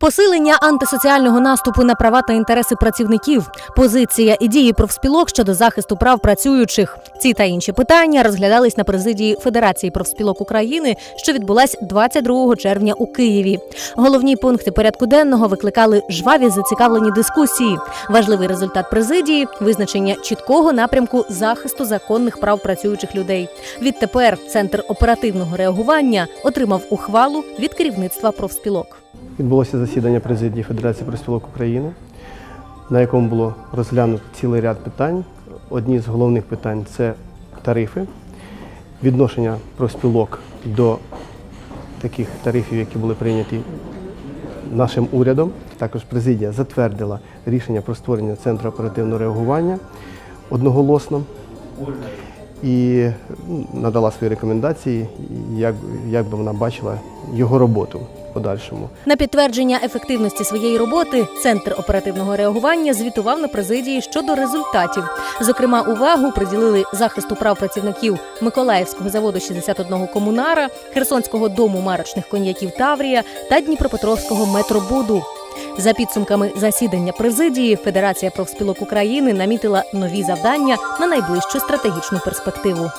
Посилення антисоціального наступу на права та інтереси працівників, позиція і дії профспілок щодо захисту прав працюючих. Ці та інші питання розглядались на президії Федерації профспілок України, що відбулась 22 червня у Києві. Головні пункти порядку денного викликали жваві зацікавлені дискусії. Важливий результат президії визначення чіткого напрямку захисту законних прав працюючих людей. Відтепер центр оперативного реагування отримав ухвалу від керівництва профспілок. Відбулося засідання президії Федерації профспілок України, на якому було розглянуто цілий ряд питань. Одні з головних питань це тарифи, відношення профспілок до таких тарифів, які були прийняті нашим урядом. Також президія затвердила рішення про створення центру оперативного реагування одноголосно і ну, надала свої рекомендації, як, як би вона бачила його роботу подальшому. На підтвердження ефективності своєї роботи центр оперативного реагування звітував на президії щодо результатів. Зокрема, увагу приділили захисту прав працівників Миколаївського заводу 61 комунара, Херсонського дому марочних коньяків Таврія та Дніпропетровського метробуду. За підсумками засідання президії, Федерація профспілок України намітила нові завдання на найближчу стратегічну перспективу.